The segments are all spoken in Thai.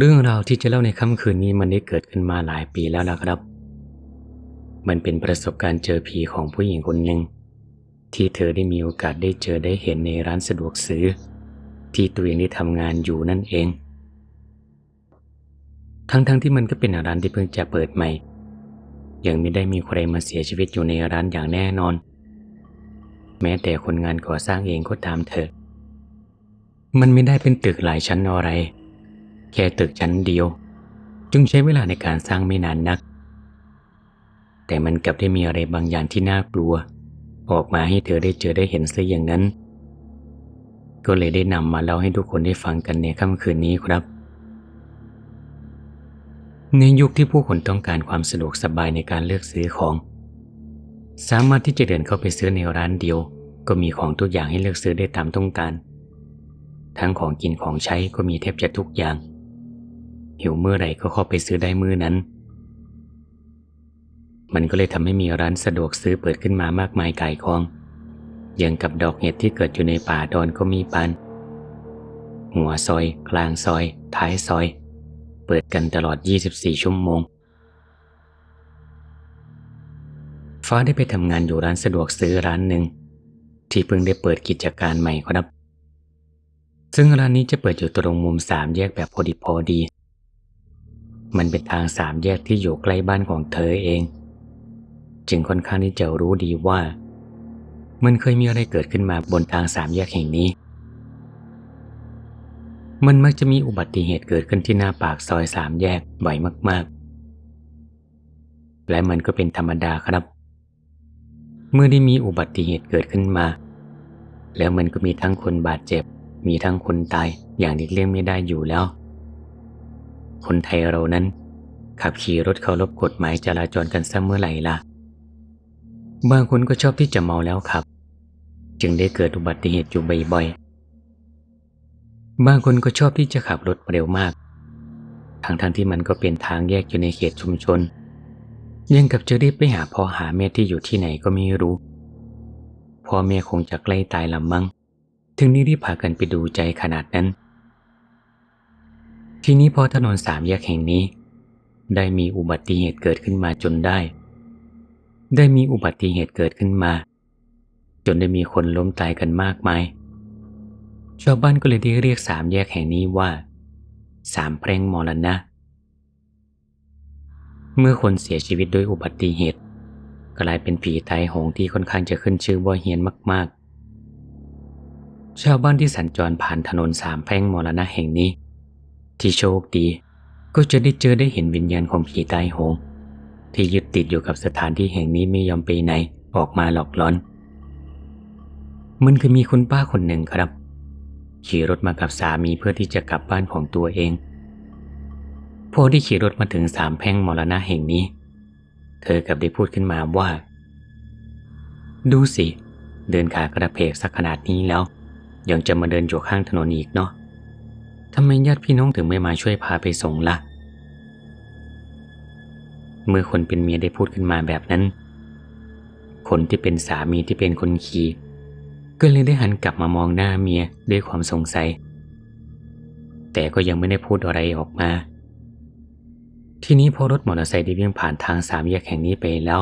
เรื่องราวที่จะเล่าในค่ำคืนนี้มันได้เกิดขึ้นมาหลายปีแล้วนะครับ มันเป็นประสบการณ์เจอผีของผู้หญิงคนหนึ่งที่เธอได้มีโอกาสได้เจอได้เห็นในร้านสะดวกซื้อ ที่ตัวเองได้ทำงานอยู่นั่นเอง ทั้งๆทที่มันก็เป็นร้านที่เพิ่งจะเปิดใหม่ ยังไม่ได้มีใครมาเสียชีวิตอยู่ในร้านอย่างแน่นอน แม้แต่คนงานก่อสร้างเองก็ตามเถอะ มันไม่ได้เป็นตึกหลายชั้นอะไร แค่ตึกชั้นเดียว จึงใช้เวลาในการสร้างไม่นานนัก แต่มันกลับได้มีอะไรบางอย่างที่น่ากลัว ออกมาให้เธอได้เจอได้เห็นซะอย่างนั้น ก็เลยได้นำมาเล่าให้ทุกคนได้ฟังกันในค่ำคืนนี้ครับ ในยุคที่ผู้คนต้องการความสะดวกสบายในการเลือกซื้อของ สามารถที่จะเดินเข้าไปซื้อในร้านเดียว ก็มีของทุกอย่างให้เลือกซื้อได้ตามต้องการทั้งของกินของใช้ก็มีแทบจะทุกอย่าง หิวเมื่อไหร่ก็เข้าไปซื้อได้มื้อนั้น มันก็เลยทำให้มีร้านสะดวกซื้อเปิดขึ้นมามากมายไก่กองอย่างกับดอกเห็ดที่เกิดอยู่ในป่าดอนก็มีปัน หัวซอย กลางซอย ท้ายซอย เปิดกันตลอด 24 ชั่วโมง ฟ้าได้ไปทำงานอยู่ร้านสะดวกซื้อร้านหนึ่ง ที่เพิ่งได้เปิดกิจการใหม่ครับ ซึ่งร้านนี้จะเปิดอยู่ตรงมุมสามแยกแบบพอดีพอดี มันเป็นทางสามแยกที่อยู่ใกล้บ้านของเธอเอง จึงค่อนข้างที่จะรู้ดีว่า มันเคยมีอะไรเกิดขึ้นมาบนทางสามแยกแห่งนี้ มันมักจะมีอุบัติเหตุเกิดขึ้นที่หน้าปากซอยสามแยกบ่อยมาก ๆ และมันก็เป็นธรรมดาครับ เมื่อได้มีอุบัติเหตุเกิดขึ้นมา แล้วมันก็มีทั้งคนบาดเจ็บ มีทั้งคนตายอย่างหลีกเลี่ยงไม่ได้อยู่แล้ว คนไทยเรานั้น ขับขี่รถเคารพกฎหมายจราจรกันซะเมื่อไหร่ล่ะ บางคนก็ชอบที่จะเมาแล้วขับ จึงได้เกิดอุบัติเหตุอยู่บ่อยๆ บางคนก็ชอบที่จะขับรถเร็วมาก ทั้งๆทที่มันก็เป็นทางแยกอยู่ในเขตชุมชน ยังกับจะรีบไปหาพ่อหาแม่ที่อยู่ที่ไหนก็ไม่รู้ พ่อแม่คงจะใกล้ตายลำมั้ง ถึงนี้รีบพากันไปดูใจขนาดนั้น ทีนี้พอถนนสามแยกแห่งนี้ ได้มีอุบัติเหตุเกิดขึ้นมาจนได้ ได้มีอุบัติเหตุเกิดขึ้นมา จนได้มีคนล้มตายกันมากมาย ชาวบ้านก็เลยได้เรียกสามแยกแห่งนี้ว่า สามเพลงมรณะ เมื่อคนเสียชีวิตด้วยอุบัติเหตุกลายเป็นผีไทยโหงที่ค่อนข้างจะขึ้นชื่อว่าเฮียนมาก ๆ ชาวบ้านที่สัญจรผ่านถนนสามแพร่งมรณะแห่งนี้ ที่โชคดี ก็จะได้เจอได้เห็นวิญญาณของผีตายโหง ที่ยึดติดอยู่กับสถานที่แห่งนี้ไม่ยอมไปไหนออกมาหลอกล้อน มันคือมีคุณป้าคนหนึ่งครับ ขี่รถมากับสามีเพื่อที่จะกลับบ้านของตัวเอง พอที่ขี่รถมาถึงสามแพ่งมรณะแห่งนี้ เธอกับได้พูดขึ้นมาว่า ดูสิ เดินขากระเพกสักขนาดนี้แล้ว ยังจะมาเดินอยู่ข้างถนนอีกเนาะ ทำไมญาติพี่น้องถึงไม่มาช่วยพาไปส่งละ่ะ เมื่อคนเป็นเมียได้พูดขึ้นมาแบบนั้น คนที่เป็นสามีที่เป็นคนขี่ก็เลยได้หันกลับมามองหน้าเมียด้วยความสงสัย แต่ก็ยังไม่ได้พูดอะไรออกมา ทีนี้พอรถมอเตอร์ไซค์ได้วิ่งผ่านทางสามแยกแห่งนี้ไปแล้ว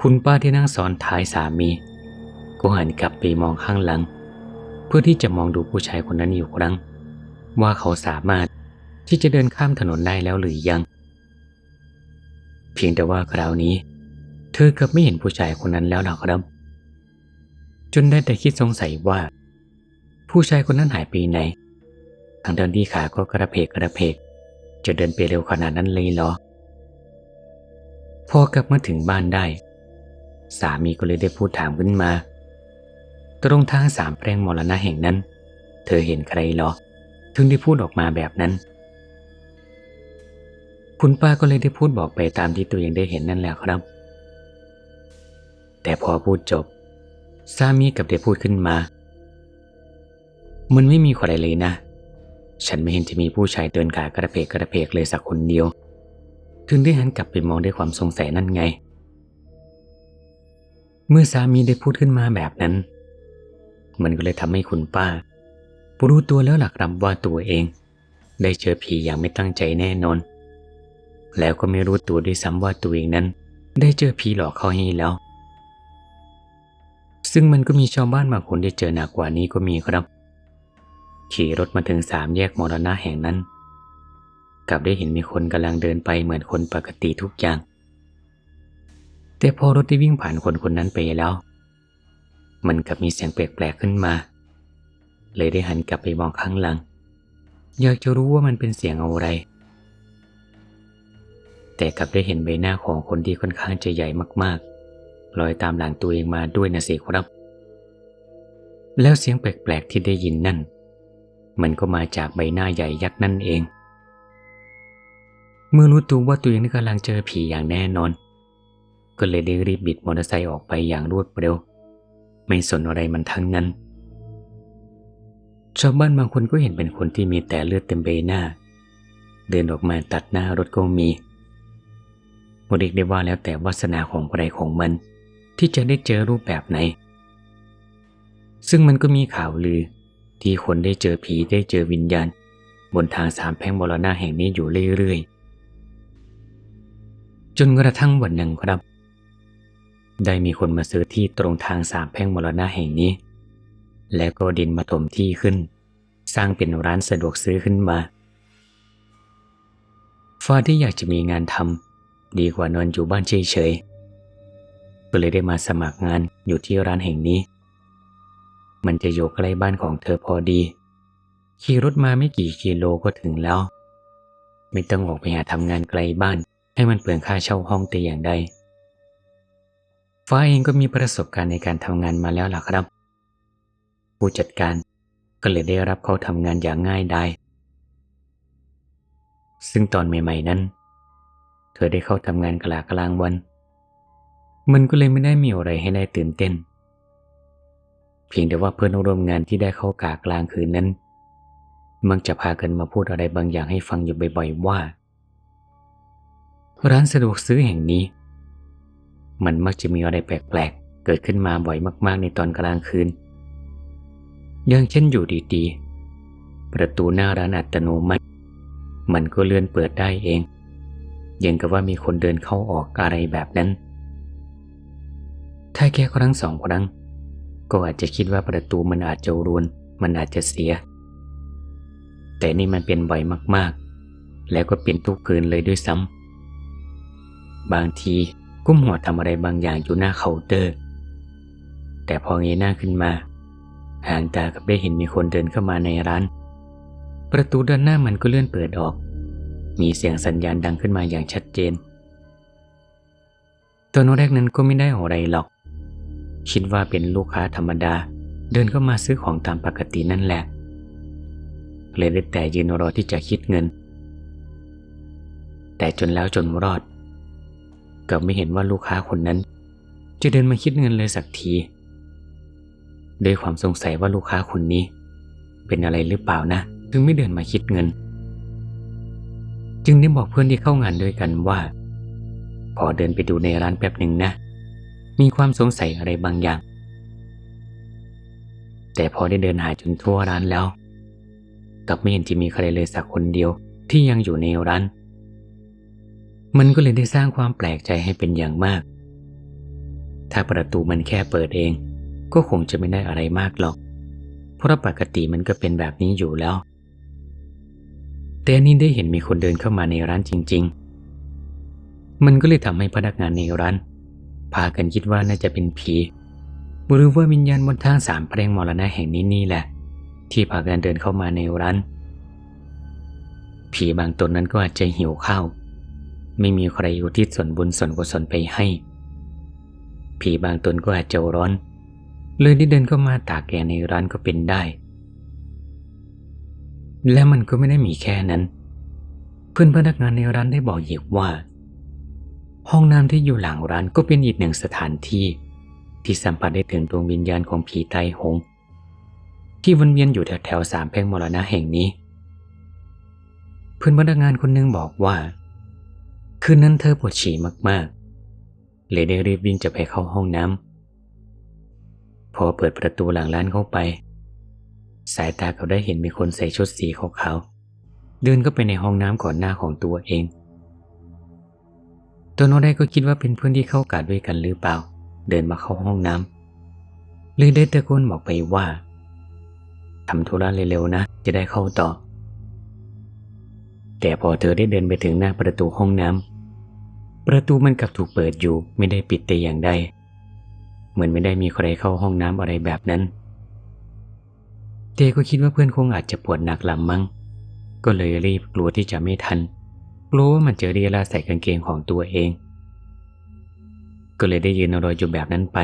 คุณป้าที่นั่งซ้อนท้ายสามี ก็หันกลับไปมองข้างหลัง พื่อที่จะมองดูผู้ชายคนนั้นอยู่ครั้ง ว่าเขาสามารถที่จะเดินข้ามถนนได้แล้วหรือยัง เพียงแต่ว่าคราวนี้ เธอกับไม่เห็นผู้ชายคนนั้นแล้วหรอกครับ จนได้แต่คิดสงสัยว่า ผู้ชายคนนั้นหายไปไหนทางเดินที่ขาก็กระเพกกระเพก จะเดินไปเร็วขนาดนั้นเลยเหรอ พอกลับมาถึงบ้านได้ สามีก็เลยได้พูดถามขึ้นมา ตรงทางสามแพร่งมรณะแห่งนั้น เธอเห็นใครหรอ ถึงได้พูดออกมาแบบนั้น คุณป้าก็เลยได้พูดบอกไปตามที่ตัวเองได้เห็นนั่นแหละครับ แต่พอพูดจบ สามีกับได้พูดขึ้นมา มันไม่มีใครเลยนะ ฉันไม่เห็นจะมีผู้ชายเดินขากระเพกกระเพกเลยสักคนเดียว ถึงได้หันกลับไปมองด้วยความสงสัยนั่นไง เมื่อสามีได้พูดขึ้นมาแบบนั้น มันก็เลยทำให้คุณป้ารู้ตัวแล้วหลักรับว่าตัวเอง ได้เจอผีอย่างไม่ตั้งใจแน่นอน แล้วก็ไม่รู้ตัวด้วยซ้ำว่าตัวเองนั้น ได้เจอผีหลอกเขาให้แล้ว ซึ่งมันก็มีชาวบ้านบางคนได้เจอหนักกว่านี้ก็มีครับ ขี่รถมาถึงสามแยกมรณะแห่งนั้น กลับได้เห็นมีคนกำลังเดินไปเหมือนคนปกติทุกอย่าง แต่พอรถได้วิ่งผ่านคนคนนั้นไปแล้ว มันกลับมีเสียงแปลกๆขึ้นมา เลยได้หันกลับไปมองข้างหลัง อยากจะรู้ว่ามันเป็นเสียงอะไร แต่กลับได้เห็นใบหน้าของคนที่ค่อนข้างจะใหญ่มากๆลอยตามหลังตัวเองมาด้วยนะสิครับ แล้วเสียงแปลกๆที่ได้ยินนั่น มันก็มาจากใบหน้าใหญ่ยักษ์นั่นเอง เมื่อรู้ตัวว่าตัวเองกำลังเจอผีอย่างแน่นอน ก็เลยได้รีบบิดมอเตอร์ไซค์ออกไปอย่างรวดเร็ว ไม่สนอะไรมันทั้งนั้น ชาวบ้านบางคนก็เห็นเป็นคนที่มีแต่เลือดเต็มใบหน้า เดินออกมาตัดหน้ารถก็มีโมเด็กได้ว่าแล้วแต่วาสนาของใครของมัน ที่จะได้เจอรูปแบบไหน ซึ่งมันก็มีข่าวลือ ที่คนได้เจอผีได้เจอวิญญาณ บนทางสามแพร่งมรณะแห่งนี้อยู่เรื่อยๆจนกระทั่งวันหนึ่งครับ ได้มีคนมาซื้อที่ตรงทางสามแพร่งมรณะแห่งนี้ และก็ดินมาถมที่ขึ้น สร้างเป็นร้านสะดวกซื้อขึ้นมา ฟ้าที่อยากจะมีงานทำดีกว่านอนอยู่บ้านเฉยๆก็เลยได้มาสมัครงานอยู่ที่ร้านแห่งนี้ มันจะอยู่ใกล้บ้านของเธอพอดี ขี่รถมาไม่กี่กิโลก็ถึงแล้ว ไม่ต้องออกไปหาทำงานไกลบ้านให้มันเปลืองค่าเช่าห้องแต่อย่างใด ฟ้าเองก็มีประสบการณ์ในการทำงานมาแล้วล่ะครับ ผู้จัดการก็เลยได้รับเขาทำงานอย่างง่ายดายซึ่งตอนใหม่ ๆนั้น เธอได้เข้าทำงานกลากลางวัน มันก็เลยไม่ได้มีอะไรให้ได้ตื่นเต้น เพียงแต่ว่าเพื่อนร่วมงานที่ได้เข้ากากลางคืนนั้น มักจะพากันมาพูดอะไรบางอย่างให้ฟังอยู่บ่อยๆว่า ร้านสะดวกซื้อแห่งนี้ มันมักจะมีอะไรแปลกๆ เกิดขึ้นมาบ่อยมากๆ ในตอนกลางคืน อย่างเช่นอยู่ดีๆ ประตูหน้าร้านอัตโนมัติ มันก็เลื่อนเปิดได้เองยังกับว่ามีคนเดินเข้าออกอะไรแบบนั้น ถ้าแค่ครั้งสองครั้ง ก็อาจจะคิดว่าประตูมันอาจจะรวน มันอาจจะเสีย แต่นี่มันเป็นบ่อยมากๆ แล้วก็เป็นทุกคืนเลยด้วยซ้ำบางที กุ้มหัวทำอะไรบางอย่างอยู่หน้าเคาน์เตอร์ แต่พอเงยหน้าขึ้นมา หางตากับได้เห็นมีคนเดินเข้ามาในร้าน ประตูด้านหน้ามันก็เลื่อนเปิดออก มีเสียงสัญญาณดังขึ้นมาอย่างชัดเจน ตัวนแรกนั้นก็ไม่ได้อะไรหรอก คิดว่าเป็นลูกค้าธรรมดา เดินเข้ามาซื้อของตามปกตินั่นแหละเลยได้แต่ยืนรอที่จะคิดเงิน แต่จนแล้วจนรอด ก็ไม่เห็นว่าลูกค้าคนนั้น จะเดินมาคิดเงินเลยสักทีด้วยความสงสัยว่าลูกค้าคนนี้ เป็นอะไรหรือเปล่านะ ถึงไม่เดินมาคิดเงิน จึงได้บอกเพื่อนที่เข้างานด้วยกันว่า ขอเดินไปดูในร้านแป๊บหนึ่งนะ มีความสงสัยอะไรบางอย่าง แต่พอได้เดินหาจนทั่วร้านแล้ว กลับไม่เห็นจะมีใครเลยสักคนเดียวที่ยังอยู่ในร้าน มันก็เลยได้สร้างความแปลกใจให้เป็นอย่างมาก ถ้าประตูมันแค่เปิดเอง ก็คงจะไม่ได้อะไรมากหรอก เพราะปกติมันก็เป็นแบบนี้อยู่แล้ว แต่นี่ได้เห็นมีคนเดินเข้ามาในร้านจริง ๆ มันก็เลยทำให้พนักงานในร้าน พากันคิดว่าน่าจะเป็นผีหรือว่าวิญญาณบนทางสามเพลงมรณะแห่งนี้นี่แหละ ที่พากันเดินเข้ามาในร้านผีบางตนนั้นก็อาจจะหิวข้าว ไม่มีใครอุทิศส่วนบุญส่วนกุศลไปให้ ผีบางตนก็อาจจะร้อน เลยได้เดินเข้ามาตากแกในร้านก็เป็นได้ และมันก็ไม่ได้มีแค่นั้น เพื่อนพนักงานในร้านได้บอกอีกว่า ห้องน้ำที่อยู่หลังร้านก็เป็นอีกหนึ่งสถานที่ ที่สัมผัสได้ถึงดวงวิญญาณของผีไตหง ที่วนเวียนอยู่แถวแถวสามแพ่งมรณะแห่งนี้ เพื่อนพนักงานคนหนึงบอกว่า คืนนั้นเธอปวดฉี่มากๆ เลยได้รีบวิ่งจะไปเข้าห้องน้ำ พอเปิดประตูหลังร้านเข้าไป สายตาเขาได้เห็นมีคนใส่ชุดสีขาวๆ เดินเข้าไปในห้องน้ำก่อนหน้าของตัวเอง ตัวโนได้ก็คิดว่าเป็นเพื่อนที่เข้ากาดด้วยกันหรือเปล่า เดินมาเข้าห้องน้ำเลยได้ตะโกนบอกไปว่าทำธุระเร็วๆนะ จะได้เข้าต่อแต่พอเธอได้เดินไปถึงหน้าประตูห้องน้ำ ประตูมันกลับถูกเปิดอยู่ไม่ได้ปิดแต่อย่างใด เหมือนไม่ได้มีใครเข้าห้องน้ำอะไรแบบนั้น เจก็คิดว่าเพื่อนคงอาจจะปวดหนักลำมั้ง ก็เลยรีบกลัวที่จะไม่ทัน กลัวว่ามันจะเรียราใส่กางเกงของตัวเองก็เลยได้ยืนรออยู่แบบนั้นไป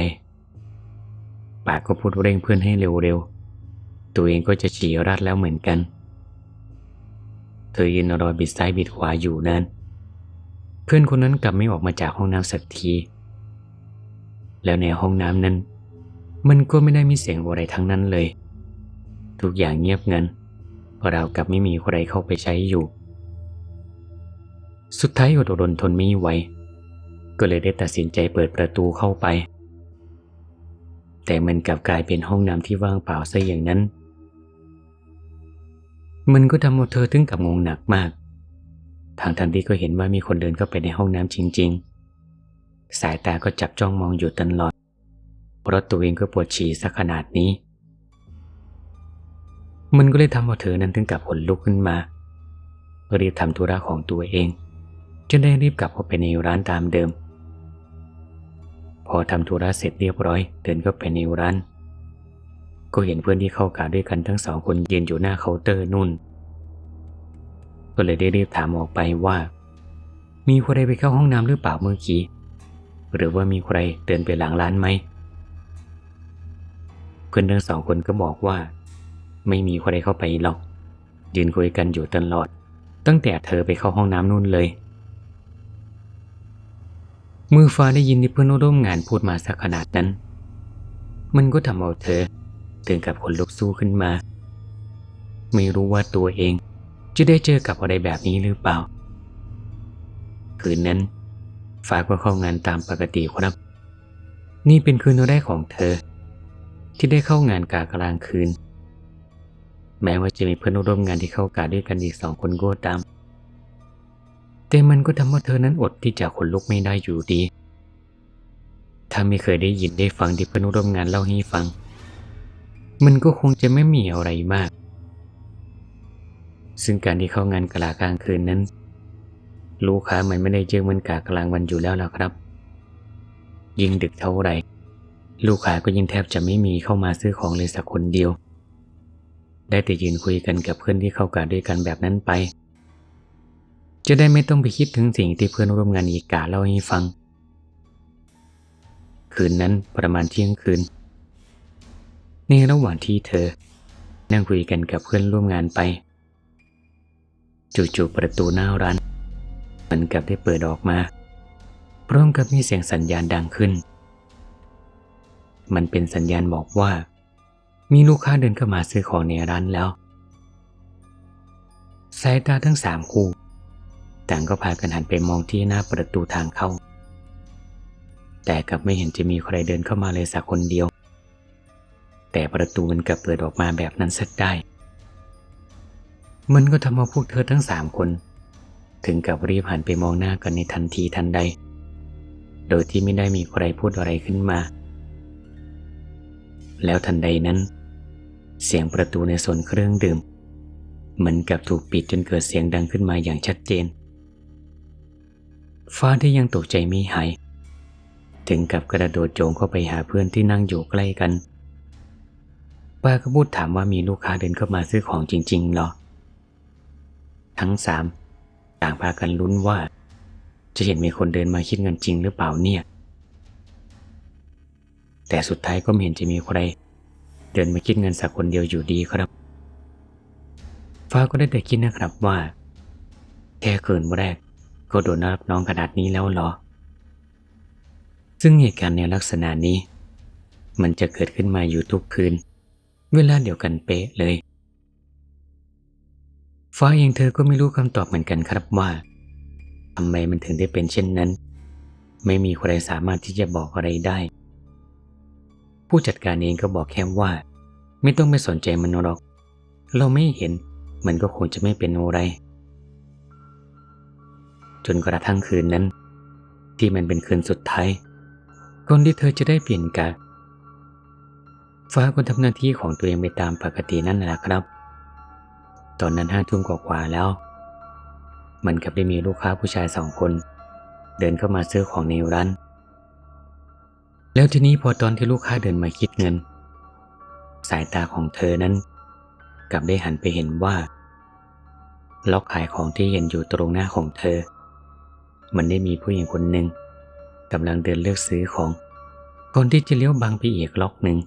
ปากก็พูดเร่งเพื่อนให้เร็วๆ ตัวเองก็จะฉี่ราดแล้วเหมือนกัน เธอยืนรอบิดซ้ายบิดขวาอยู่นั้น เพื่อนคนนั้นกลับไม่ออกมาจากห้องน้ำสักที แล้วในห้องน้ำนั้น มันก็ไม่ได้มีเสียงอะไรทั้งนั้นเลย ทุกอย่างเงียบงันเรากับไม่มีใครเข้าไปใช้อยู่ สุดท้ายอดรนทนไม่ไหวก็เลยได้ตัดสินใจเปิดประตูเข้าไป แต่มันกลับกลายเป็นห้องน้ำที่ว่างเปล่าซะอย่างนั้น มันก็ทำให้เธอถึงกับงงหนักมาก ทางทันที่ก็เห็นว่ามีคนเดินเข้าไปในห้องน้ำจริง ๆ สายตาก็จับจ้องมองอยู่ตลอดเพราะตัวเองก็ปวดฉี่สักขนาดนี้ มันก็เลยทำให้เธอนั้นถึงกับขนลุกขึ้นมา รีบทำธุระของตัวเองจนได้รีบกลับเข้าไปในร้านตามเดิม พอทำธุระเสร็จเรียบร้อย เดินเข้าไปในร้าน ก็เห็นเพื่อนที่เข้ากาด้วยกันทั้งสองคนยืนอยู่หน้าเคาน์เตอร์นุ่น ก็เลยได้รีบถามออกไปว่า มีใครไปเข้าห้องน้ำหรือเปล่าเมื่อกี้ หรือว่ามีใครเดินไปหลังร้านไหมเพื่อนทั้งสองคนก็บอกว่า ไม่มีใครเข้าไปหรอก ยืนคุยกันอยู่ตลอด ตั้งแต่เธอไปเข้าห้องน้ำนู่นเลย มือฟ้าได้ยินที่เพื่อนร่วมงานพูดมาสักขนาดนั้น มันก็ทำเอาเธอถึงกับขนลุกสู้ขึ้นมา ไม่รู้ว่าตัวเอง จะได้เจอกับอะไรแบบนี้หรือเปล่า คืนนั้นฟ้าก็เข้างานตามปกติครับ นี่เป็นคืนแรกของเธอ ที่ได้เข้างานกากลางคืน แม้ว่าจะมีเพื่อนร่วมงานที่เข้ากาด้วยกันอีกสองคนก็ตาม แต่มันก็ทำให้เธอนั้นอดที่จะขนลุกไม่ได้อยู่ดี ถ้าไม่เคยได้ยินได้ฟังที่เพื่อนร่วมงานเล่าให้ฟัง มันก็คงจะไม่มีอะไรมาก ซึ่งการที่เข้างานกลากลางคืนนั้น ลูกค้ามันไม่ได้เจอเหมันกากลางวันอยู่แล้วล่ะครับ ยิ่งดึกเท่าไหร่ ลูกค้าก็ยิ่งแทบจะไม่มีเข้ามาซื้อของเลยสักคนเดียว ได้แต่ยืนคุยกันกับเพื่อนที่เข้ากาด้วยกันแบบนั้นไป จะได้ไม่ต้องไปคิดถึงสิ่งที่เพื่อนร่วมงานอีกกาเล่าให้ฟัง คืนนั้นประมาณเที่ยงคืน ในระหว่างที่เธอ นั่งคุยกันกับเพื่อนร่วมงานไป จู่ๆประตูหน้าร้านมันกลับได้เปิดออกมา พร้อมกับมีเสียงสัญญาณดังขึ้น มันเป็นสัญญาณบอกว่า มีลูกค้าเดินเข้ามาซื้อของในร้านแล้วสายตาทั้งสามคู่ ต่างก็พากันหันไปมองที่หน้าประตูทางเข้า แต่กลับไม่เห็นจะมีใครเดินเข้ามาเลยสักคนเดียว แต่ประตูมันกลับเปิดออกมาแบบนั้นสักได้ มันก็ทำเอาพวกเธอทั้งสามคน ถึงกับรีบหันไปมองหน้ากันในทันทีทันใด โดยที่ไม่ได้มีใครพูดอะไรขึ้นมา แล้วทันใดนั้น เสียงประตูในโซนเครื่องดื่ม เหมือนกับถูกปิดจนเกิดเสียงดังขึ้นมาอย่างชัดเจน ฟ้าที่ยังตกใจไม่หาย ถึงกับกระโดดโจงเข้าไปหาเพื่อนที่นั่งอยู่ใกล้กันป้าก็พูดถามว่ามีลูกค้าเดินเข้ามาซื้อของจริงๆหรอ ทั้งสามต่างพากันลุ้นว่า จะเห็นมีคนเดินมาคิดเงินจริงหรือเปล่าเนี่ย แต่สุดท้ายก็ไม่เห็นจะมีใคร เดินมาคิดเงินสักคนเดียวอยู่ดีครับ ฟ้าก็ได้แต่คิดนะครับว่า แค่คืนแรกก็โดนรับน้องขนาดนี้แล้วเหรอ ซึ่งเหตุการณ์ในลักษณะนี้ มันจะเกิดขึ้นมาอยู่ทุกคืน เวลาเดียวกันเป๊ะเลย ฟ้าเองเธอก็ไม่รู้คำตอบเหมือนกันครับว่าทำไมมันถึงได้เป็นเช่นนั้น ไม่มีใครสามารถที่จะบอกอะไรได้ ผู้จัดการเองก็บอกแค่ว่า ไม่ต้องไปสนใจมันหรอก เราไม่เห็นมันก็คงจะไม่เป็นอะไรจนกระทั่งคืนนั้น ที่มันเป็นคืนสุดท้ายก่อนที่เธอจะได้เปลี่ยนกะฟ้าก็ทำหน้าที่ของตัวเองไปตามปกตินั่นแหละครับ ตอนนั้นห้าทุ่มกว่าๆแล้ว มันกับได้มีลูกค้าผู้ชายสองคน เดินเข้ามาซื้อของในร้าน แล้วทีนี้พอตอนที่ลูกค้าเดินมาคิดเงิน สายตาของเธอนั้น กลับได้หันไปเห็นว่า ล็อกขายของที่เห็นอยู่ตรงหน้าของเธอ มันได้มีผู้หญิงคนหนึ่งกำลังเดินเลือกซื้อของก่อนที่จะเลี้ยวบังไปอีกล็อกหนึ่ง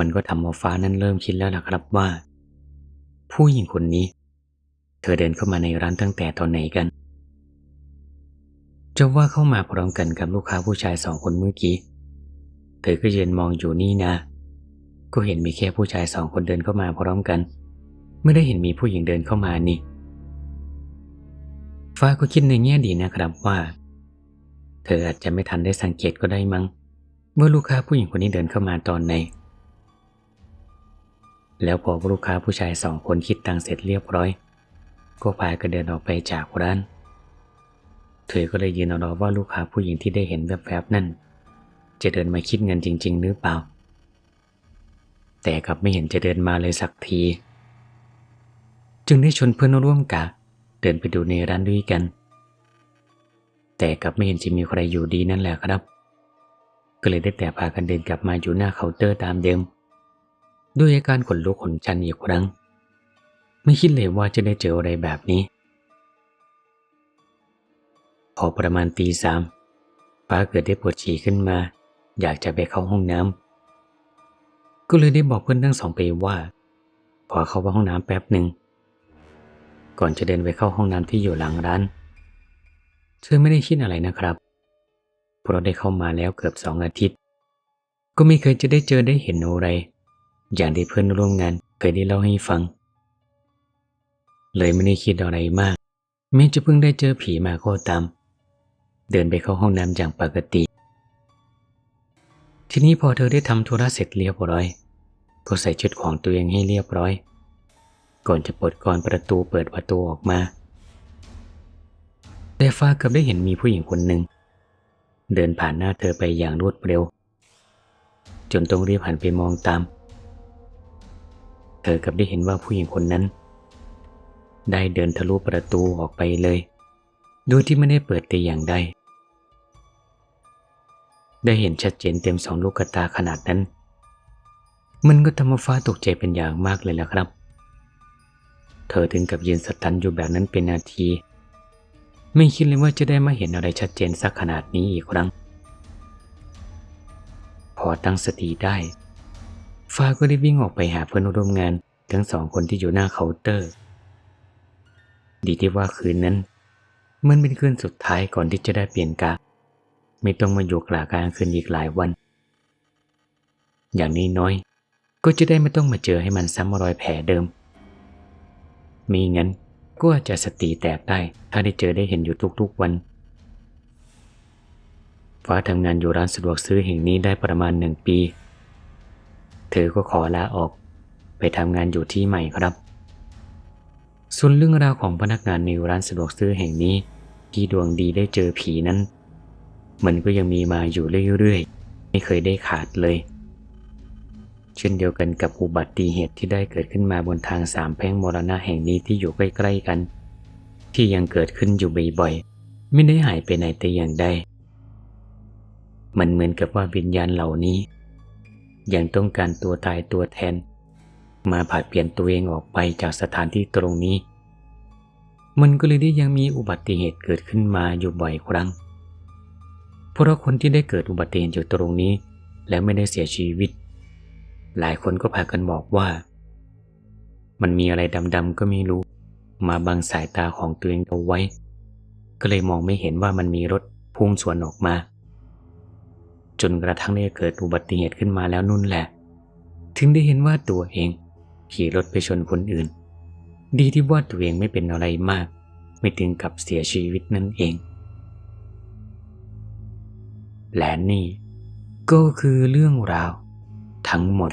มันก็ทำเอาฟ้านั้นเริ่มคิดแล้วล่ะครับว่า ผู้หญิงคนนี้ เธอเดินเข้ามาในร้านตั้งแต่ตอนไหนกันจะว่าเข้ามาพร้อมกันกับลูกค้าผู้ชายสองคนเมื่อกี้ เธอก็ยืนมองอยู่นี่นะ ก็เห็นมีแค่ผู้ชายสองคนเดินเข้ามาพร้อมกัน ไม่ได้เห็นมีผู้หญิงเดินเข้ามานี่ ฟ้าก็คิดในแง่ดีนะครับว่า เธออาจจะไม่ทันได้สังเกตก็ได้มั้ง เมื่อลูกค้าผู้หญิงคนนี้เดินเข้ามาตอนไหน แล้วพอลูกค้าผู้ชายสองคนคิดตังเสร็จเรียบร้อย ก็พากันเดินออกไปจากร้าน เธอก็เลยยืนรอว่าลูกค้าผู้หญิงที่ได้เห็นแวบๆนั่น จะเดินมาคิดเงินจริง ๆ หรือเปล่า แต่กลับไม่เห็นจะเดินมาเลยสักที จึงได้ชวนเพื่อนร่วมกะ เดินไปดูในร้านด้วยกัน แต่กลับไม่เห็นจะมีใครอยู่ดีนั่นแหละครับ ก็เลยได้แต่พากันเดินกลับมาอยู่หน้าเคาน์เตอร์ตามเดิม ด้วยอาการขนลุกขนชันอีกครั้ง ไม่คิดเลยว่าจะได้เจออะไรแบบนี้ พอประมาณตีสามป้าเกิดได้ปวดฉี่ขึ้นมา อยากจะไปเข้าห้องน้ำก็เลยได้บอกเพื่อนทั้งสองไปว่าขอเข้าไปห้องน้ำแป๊บหนึ่งก่อนจะเดินไปเข้าห้องน้ำที่อยู่หลังร้าน เธอไม่ได้คิดอะไรนะครับเพราะได้เข้ามาแล้วเกือบสองอาทิตย์ ก็ไม่เคยจะได้เจอได้เห็นอะไร อย่างที่เพื่อนร่วมงานเคยได้เล่าให้ฟัง เลยไม่ได้คิดอะไรมาก แม้จะเพิ่งได้เจอผีมาก็ตาม เดินไปเข้าห้องน้ำอย่างปกติ ทีนี้พอเธอได้ทำธุระเสร็จเรียบร้อย ก็ใส่ชุดของตัวเองให้เรียบร้อย ก่อนจะปลดกรอนประตูเปิดประตูออกมาแต่ฟ้ากับได้เห็นมีผู้หญิงคนหนึ่ง เดินผ่านหน้าเธอไปอย่างรวดเร็ว จนต้องรีบหันไปมองตาม ธอกับได้เห็นว่าผู้หญิงคนนั้น ได้เดินทะลุประตูออกไปเลย โดยที่ไม่ได้เปิดแต่อย่างใด ได้เห็นชัดเจนเต็มสองลูกตาขนาดนั้น มันก็ทำฟ้าตกใจเป็นอย่างมากเลยล่ะครับ เธอถึงกับยืนสตันอยู่แบบนั้นเป็นนาที ไม่คิดเลยว่าจะได้มาเห็นอะไรชัดเจนสักขนาดนี้อีกครั้ง พอตั้งสติได้ ฟ้าก็ได้วิ่งออกไปหาเพื่อนร่วมงานทั้งสองคนที่อยู่หน้าเคาน์เตอร์ ดีที่ว่าคืนนั้น มันเป็นคืนสุดท้ายก่อนที่จะได้เปลี่ยนกะ ไม่ต้องมาอยู่กลางกลางคืนอีกหลายวัน อย่างนี้น้อย ก็จะได้ไม่ต้องมาเจอให้มันซ้ำรอยแผลเดิม มีงั้นก็อาจจะสติแตกได้ ถ้าได้เจอได้เห็นอยู่ทุกๆวัน ฟ้าทำงานอยู่ร้านสะดวกซื้อแห่งนี้ได้ประมาณหนึ่งปี เธอก็ขอลาออก ไปทำงานอยู่ที่ใหม่ครับ ส่วนเรื่องราวของพนักงานในร้านสะดวกซื้อแห่งนี้ ที่ดวงดีได้เจอผีนั้น มันก็ยังมีมาอยู่เรื่อยๆ ไม่เคยได้ขาดเลย เช่นเดียวกันกับอุบัติเหตุที่ได้เกิดขึ้นมาบนทางสามแพร่งมรณะแห่งนี้ที่อยู่ใกล้ๆกัน ที่ยังเกิดขึ้นอยู่บ่อยๆไม่ได้หายไปไหนแต่อย่างใดมันเหมือนกับว่าวิญญาณเหล่านี้ ยังต้องการตัวตายตัวแทน มาผัดเปลี่ยนตัวเองออกไปจากสถานที่ตรงนี้ มันก็เลยได้ยังมีอุบัติเหตุเกิดขึ้นมาอยู่บ่อยครั้ง เพราะคนที่ได้เกิดอุบัติเหตุอยู่ตรงนี้ และไม่ได้เสียชีวิต หลายคนก็พากันบอกว่า มันมีอะไรดำๆก็ไม่รู้ มาบังสายตาของตัวเองเอาไว้ ก็เลยมองไม่เห็นว่ามันมีรถพุ่งสวนออกมา จนกระทั่งได้เกิดอุบัติเหตุขึ้นมาแล้วนุ่นแหละ ถึงได้เห็นว่าตัวเอง ขี่รถไปชนคนอื่น ดีที่ว่าตัวเองไม่เป็นอะไรมาก ไม่ถึงกับเสียชีวิตนั่นเอง และนี่ก็คือเรื่องราว ทั้งหมด